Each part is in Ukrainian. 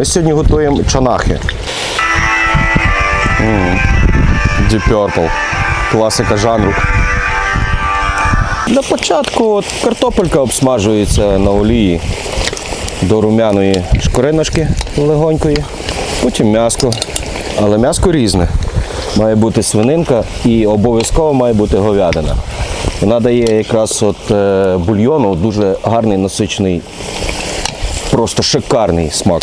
Ми сьогодні готуємо чанахи. М, Deep Purple. Класика жанру. Для початку от, картопелька обсмажується на олії до румяної шкориночки легонької, потім м'яско. Але м'яско різне. Має бути свининка і обов'язково має бути говядина. Вона дає якраз от е, бульйону дуже гарний насичений, просто шикарний смак.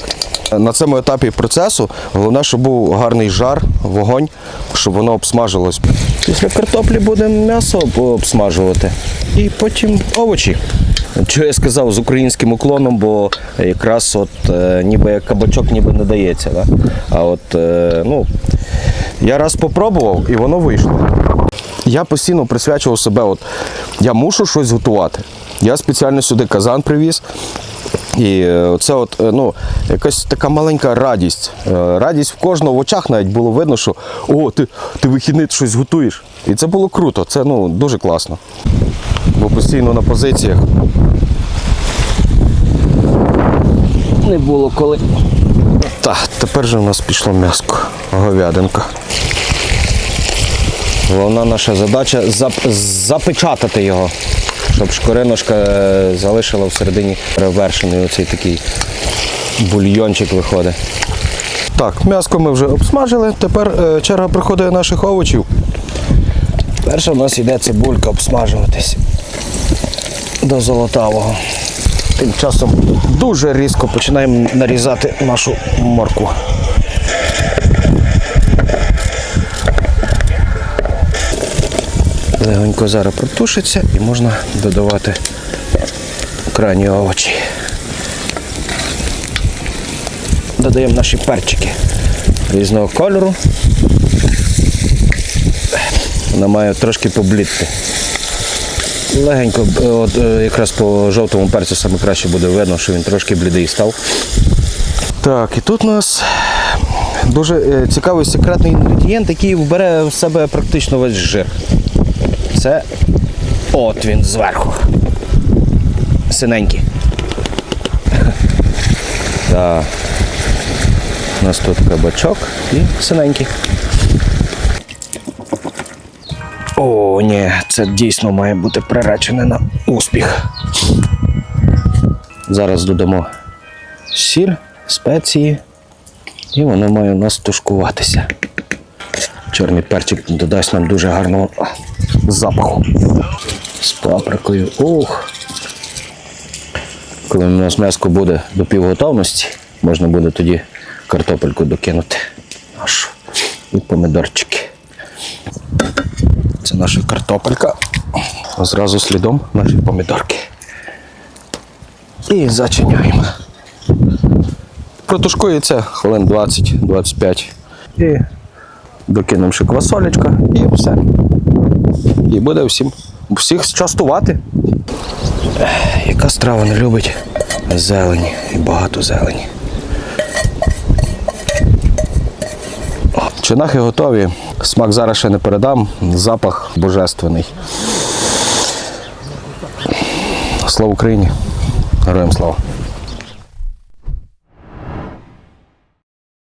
На цьому етапі процесу головне, щоб був гарний жар, вогонь, щоб воно обсмажилось. Після картоплі будемо м'ясо обсмажувати і потім овочі. Що я сказав з українським уклоном, бо якраз от е, ніби як кабачок ніби не дається. Да? А от е, ну, я раз попробував і воно вийшло. Я постійно присвячував себе, от я мушу щось готувати. Я спеціально сюди казан привіз. І е, це от, е, ну, якась така маленька радість. Е, Радість в кожного в очах навіть було видно, що о, ти, ти вихідний щось готуєш. І це було круто, це ну, дуже класно. Бо постійно на позиціях. Не було коли. Так, тепер же у нас пішло м'яско, говядинка. Головна наша задача зап- запечатати його, щоб шкориночка е, залишила всередині перевершений оцей такий бульйончик виходить. Так, м'яско ми вже обсмажили, тепер е, черга приходить наших овочів. Перше в нас йде цибулька обсмажуватись до золотавого. Тим часом дуже різко починаємо нарізати нашу моркву. Легонько зараз протушиться і можна додавати крайні овочі. Додаємо наші перчики різного кольору. Вона має трошки поблідти. Легенько, е, от, е, якраз по жовтому перцю саме краще буде видно, що він трошки блідий став. Так, і тут у нас дуже е, цікавий секретний інгредієнт, який вбере в себе практично весь жир. Це от він зверху. Синенький. Так. У нас тут кабачок і синенький. О, ні, це дійсно має бути приречене на успіх. Зараз додамо сіль, спеції, і воно має у нас тушкуватися. Чорний перчик додасть нам дуже гарного запаху. З паприкою. Ух. Коли у нас м'яско буде до півготовності, можна буде тоді картопельку докинути. Нашу. І помидорчики. Це наша картопелька. Зразу слідом наші помідорки. І зачиняємо. Протушкується хвилин 20-25. І докинемо ще квасолечка і все. І буде всім всіх частувати. Яка страва не любить зелені і багато зелені. Чинахи готові. Смак зараз ще не передам. Запах божественний. Слава Україні! Героям слава!